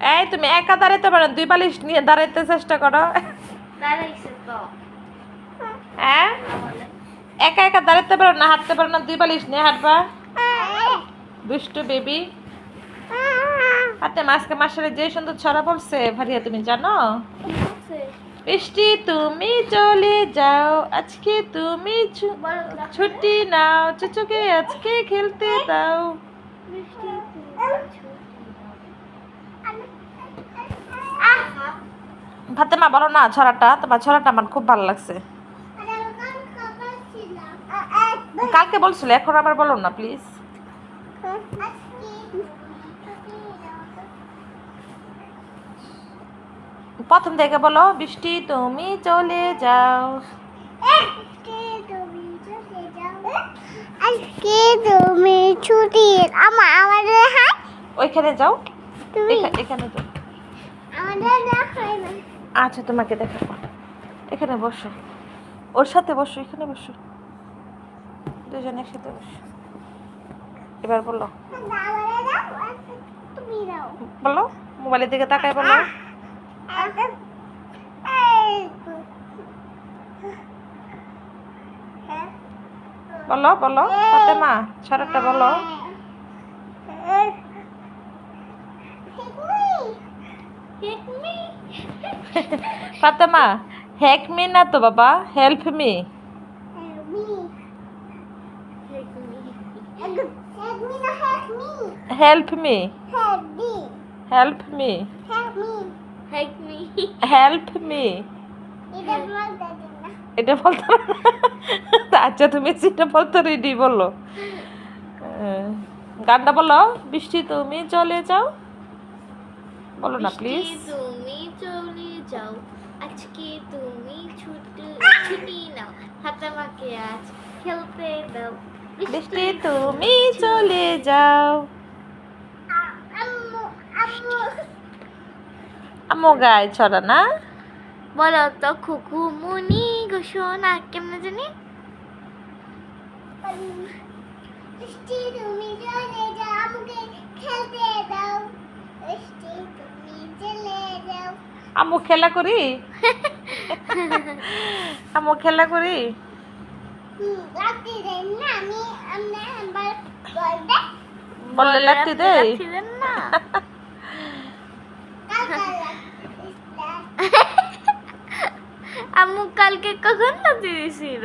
এই তুমি একা দাঁড়াইতে পারো দুই বালিশ নিয়ে দাঁড়াইতে চেষ্টা করো। হ্যাঁ? একা একা দাঁড়াইতে পারো না হাঁটতে পারো না দুই বালিশ নিয়ে হাঁটবা। দুষ্টু বেবি। হাতে মাসকে মাসের যে সুন্দর ছড়া পড়ছে ভারিয়া তুমি জানো? বৃষ্টি তুমি চলে যাও আজকে তুমি। ছুটি নাও চুচুকে আজকে খেলতে দাও। ফাতেমা বলো না ছড়াটা? তোমার ছড়াটা আমার খুব ভালো লাগছে। কালকে বলছিল এখন আবার বলো না প্লিজ প্রথম থেকে বলো বৃষ্টি তুমি চলে যাও। আজকে তুমি ছুটি আমার আমাদের হাত ওইখানে যাও। তুমি? এখানে যাও। আমাদের না। আচ্ছা তোমাকে দেখাবো। এখানে বসো। ওর সাথে বসো, এখানে বসো। দুজন একসাথে বসো। এবার বলো। বলো, মোবাইলের দিকে তাকায় বলো। বলো বলো মা ছড়াটা বলো। ফাতেমা হেক মি না তো বাবা help me help me help me help me এটা বলতে? আচ্ছা তুমি সেটা বলতে রেডি বলো। গানটা বলো বৃষ্টি তুমি চলে যাও। বলো না প্লিজ তুমি চলে যাও আজকে তুমি ছুটি ছুটি নাও হাতামাকে আজ খেলতে দাও। বৃষ্টি তুমি চলে যাও। আমো গায়ে ছড়া না? বলো তো খুকু মুনি ঘোষণা কেমন জানি? বৃষ্টি তুমি চলে যাও আমাকে খেলতে দাও। যাও আমু খেলা করি? আমু খেলা করি? বললে লাগতে দেই আম্মু কালকে কখন লাগতে দিয়েছিল